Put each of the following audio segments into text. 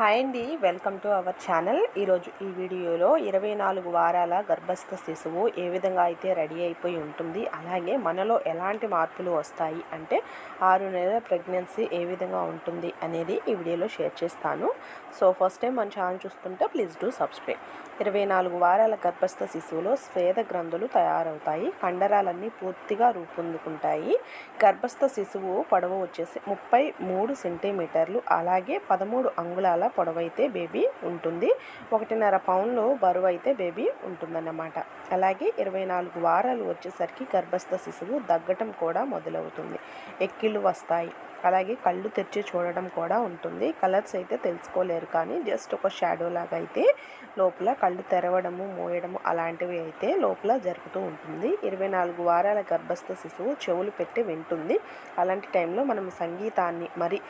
Hi అండి. Welcome to our channel. ఈరోజు ఈ వీడియోలో ఇరవై నాలుగు వారాల గర్భస్థ శిశువు ఏ విధంగా అయితే రెడీ అయిపోయి ఉంటుంది అలాగే మనలో ఎలాంటి మార్పులు వస్తాయి అంటే ఆరు నెలల ప్రెగ్నెన్సీ ఏ విధంగా ఉంటుంది అనేది ఈ వీడియోలో షేర్ చేస్తాను. సో ఫస్ట్ టైం మన ఛానల్ చూస్తుంటే ప్లీజ్ డూ సబ్స్క్రైబ్. ఇరవై నాలుగు వారాల గర్భస్థ శిశువులో స్వేద గ్రంథులు తయారవుతాయి. కండరాలన్నీ పూర్తిగా రూపొందుకుంటాయి. గర్భస్థ శిశువు పొడవు వచ్చేసి ముప్పై మూడు సెంటీమీటర్లు అలాగే పదమూడు అంగుళాల పొడవైతే బేబీ ఉంటుంది. ఒకటిన్నర పౌన్లు బరువు అయితే బేబీ ఉంటుందన్నమాట. అలాగే ఇరవై నాలుగు వారాలు వచ్చేసరికి గర్భస్థ శిశువు దగ్గటం కూడా మొదలవుతుంది. ఎక్కిళ్ళు వస్తాయి. అలాగే కళ్ళు తెరిచి చూడడం కూడా ఉంటుంది. కలర్స్ అయితే తెలుసుకోలేరు కానీ జస్ట్ ఒక షాడో లాగా అయితే లోపల కళ్ళు తెరవడము మోయడము అలాంటివి అయితే లోపల జరుగుతూ ఉంటుంది. ఇరవై నాలుగు వారాల గర్భస్థ శిశువు చెవులు పెట్టి వింటుంది. అలాంటి టైంలో మనం సంగీతాన్ని మరి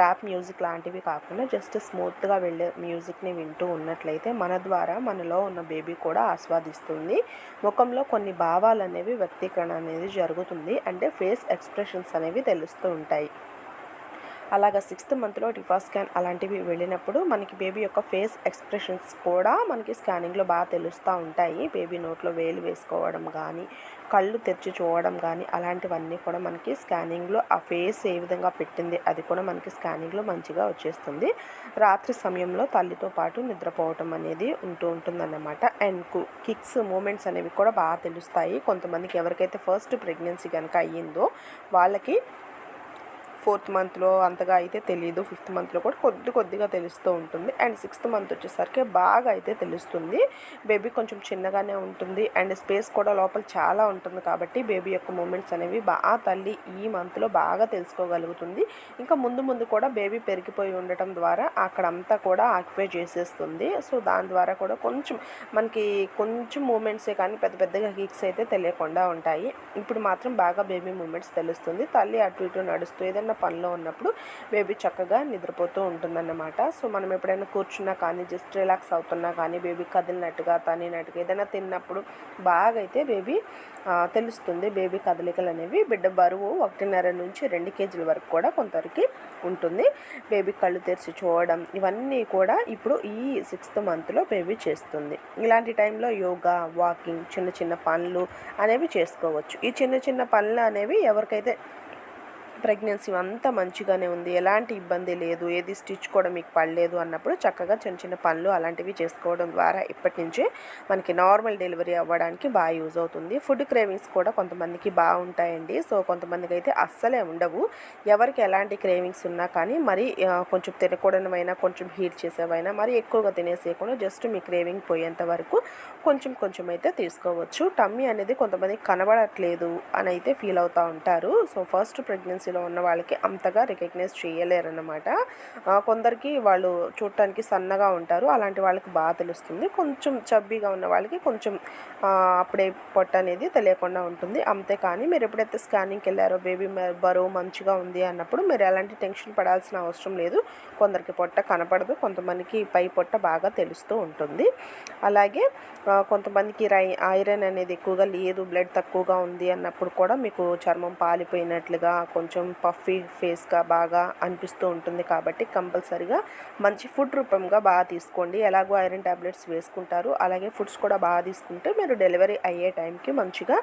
ర్యాప్ మ్యూజిక్ లాంటివి కాకుండా జస్ట్ స్మూత్గా వెళ్ళే మ్యూజిక్ని వింటూ ఉన్నట్లయితే మన ద్వారా మనలో ఉన్న బేబీ కూడా ఆస్వాదిస్తుంది. ముఖంలో కొన్ని భావాలు అనేవి వ్యక్తీకరణ అనేది జరుగుతుంది. అంటే ఫేస్ ఎక్స్ప్రెషన్స్ అనేవి తెలుస్తూ ఉంటాయి. అలాగా సిక్స్త్ మంత్లో డిఫా స్కాన్ అలాంటివి వెళ్ళినప్పుడు మనకి బేబీ యొక్క ఫేస్ ఎక్స్ప్రెషన్స్ కూడా మనకి స్కానింగ్లో బాగా తెలుస్తూ ఉంటాయి. బేబీ నోట్లో వేలు వేసుకోవడం కానీ కళ్ళు తెరిచి చూడడం కానీ అలాంటివన్నీ కూడా మనకి స్కానింగ్లో ఆ ఫేస్ ఏ విధంగా పెట్టింది అది కూడా మనకి స్కానింగ్లో మంచిగా వచ్చేస్తుంది. రాత్రి సమయంలో తల్లితో పాటు నిద్రపోవటం అనేది ఉంటూ ఉంటుందన్నమాట. అండ్ కిక్స్ మూమెంట్స్ అనేవి కూడా బాగా తెలుస్తాయి. కొంతమందికి ఎవరికైతే ఫస్ట్ ప్రెగ్నెన్సీ కనుక అయ్యిందో వాళ్ళకి ఫోర్త్ మంత్లో అంతగా అయితే తెలియదు ఫిఫ్త్ మంత్లో కూడా కొద్ది కొద్దిగా తెలుస్తూ ఉంటుంది. అండ్ సిక్స్త్ మంత్ వచ్చేసరికి బాగా అయితే తెలుస్తుంది. బేబీ కొంచెం చిన్నగానే ఉంటుంది. అండ్ స్పేస్ కూడా లోపల చాలా ఉంటుంది కాబట్టి బేబీ యొక్క మూమెంట్స్ అనేవి బాగా తల్లి ఈ మంత్లో బాగా తెలుసుకోగలుగుతుంది. ఇంకా ముందు ముందు కూడా బేబీ పెరిగిపోయి ఉండటం ద్వారా అక్కడ అంతా కూడా ఆక్యుపై చేసేస్తుంది. సో దాని ద్వారా కూడా కొంచెం మనకి కొంచెం మూమెంట్సే కానీ పెద్ద పెద్దగా హీక్స్ అయితే తెలియకుండా ఉంటాయి. ఇప్పుడు మాత్రం బాగా బేబీ మూమెంట్స్ తెలుస్తుంది. తల్లి అటు ఇటు నడుస్తూ ఏదైనా ఏదైనా పనిలో ఉన్నప్పుడు బేబీ చక్కగా నిద్రపోతూ ఉంటుందన్నమాట. సో మనం ఎప్పుడైనా కూర్చున్నా కానీ జస్ట్ రిలాక్స్ అవుతున్నా కానీ బేబీ కదిలినట్టుగా తనినట్టుగా ఏదైనా తిన్నప్పుడు బాగా అయితే బేబీ తెలుస్తుంది. బేబీ కదలికలు అనేవి బిడ్డ బరువు ఒకటిన్నర నుంచి రెండు కేజీల వరకు కూడా కొంతవరకు ఉంటుంది. బేబీ కళ్ళు తెరిచి చూడడం ఇవన్నీ కూడా ఇప్పుడు ఈ సిక్స్త్ మంత్లో బేబీ చేస్తుంది. ఇలాంటి టైంలో యోగా వాకింగ్ చిన్న చిన్న పనులు అనేవి చేసుకోవచ్చు. ఈ చిన్న చిన్న పనులు అనేవి ఎవరికైతే ప్రెగ్నెన్సీ అంతా మంచిగానే ఉంది. ఎలాంటి ఇబ్బంది లేదు. ఏది స్టిచ్ కూడా మీకు పడలేదు అన్నప్పుడు చక్కగా చిన్న చిన్న పనులు అలాంటివి చేసుకోవడం ద్వారా ఇప్పటి నుంచే మనకి నార్మల్ డెలివరీ అవ్వడానికి బాగా యూజ్ అవుతుంది. ఫుడ్ క్రేవింగ్స్ కూడా కొంతమందికి బాగుంటాయండి. సో కొంతమందికి అయితే అస్సలే ఉండవు. ఎవరికి ఎలాంటి క్రేవింగ్స్ ఉన్నా కానీ మరి కొంచెం తినకూడనివైనా కొంచెం హీట్ చేసేవైనా మరి ఎక్కువగా తినేసేయకుండా జస్ట్ మీ క్రేవింగ్ పోయేంత వరకు కొంచెం కొంచెం అయితే తీసుకోవచ్చు. టమ్మీ అనేది కొంతమందికి కనబడట్లేదు అని అయితే ఫీల్ అవుతూ ఉంటారు. సో ఫస్ట్ ప్రెగ్నెన్సీ ప్రెగ్నెన్సీలో ఉన్న వాళ్ళకి అంతగా రికగ్నైజ్ చేయలేరన్నమాట. కొందరికి వాళ్ళు చూడటానికి సన్నగా ఉంటారు. అలాంటి వాళ్ళకి బాగా తెలుస్తుంది. కొంచెం చబ్బీగా ఉన్న వాళ్ళకి కొంచెం అప్పుడే పొట్ట అనేది తెలియకుండా ఉంటుంది. అంతే కానీ మీరు ఎప్పుడైతే స్కానింగ్కి వెళ్ళారో బేబీ బరువు మంచిగా ఉంది అన్నప్పుడు మీరు ఎలాంటి టెన్షన్ పడాల్సిన అవసరం లేదు. కొందరికి పొట్ట కనపడదు. కొంతమందికి పై పొట్ట బాగా తెలుస్తూ ఉంటుంది. అలాగే కొంతమందికి రై ఐరన్ అనేది ఎక్కువగా లేదు. బ్లడ్ తక్కువగా ఉంది అన్నప్పుడు కూడా మీకు చర్మం పాలిపోయినట్లుగా కొంచెం కొంచెం పఫీ ఫేస్గా బాగా అనిపిస్తూ ఉంటుంది కాబట్టి కంపల్సరిగా మంచి ఫుడ్ రూపంగా బాగా తీసుకోండి. ఎలాగో ఐరన్ ట్యాబ్లెట్స్ వేసుకుంటారు. అలాగే ఫుడ్స్ కూడా బాగా తీసుకుంటే మీరు డెలివరీ అయ్యే టైంకి మంచిగా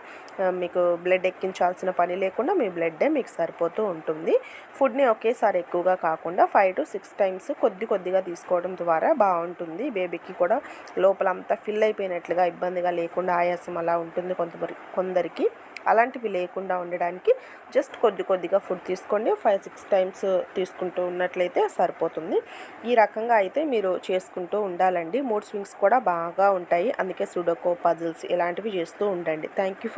మీకు బ్లడ్ ఎక్కించాల్సిన పని లేకుండా మీ బ్లడ్డే మీకు సరిపోతూ ఉంటుంది. ఫుడ్ని ఒకేసారి ఎక్కువగా కాకుండా ఫైవ్ టు సిక్స్ టైమ్స్ కొద్ది కొద్దిగా తీసుకోవడం ద్వారా బాగుంటుంది. బేబీకి కూడా లోపల అంతా ఫిల్ అయిపోయినట్లుగా ఇబ్బందిగా లేకుండా ఆయాసం అలా ఉంటుంది కొంతమంది కొందరికి. అలాంటివి లేకుండా ఉండడానికి జస్ట్ కొద్ది కొద్దిగా ఫుడ్ తీసుకోండి. ఫైవ్ సిక్స్ టైమ్స్ తీసుకుంటూ ఉన్నట్లయితే సరిపోతుంది. ఈ రకంగా అయితే మీరు చేసుకుంటూ ఉండాలండి. మూడ్ స్వింగ్స్ కూడా బాగా ఉంటాయి. అందుకే సుడోకో పజిల్స్ ఇలాంటివి చేస్తూ ఉండండి. Thank you for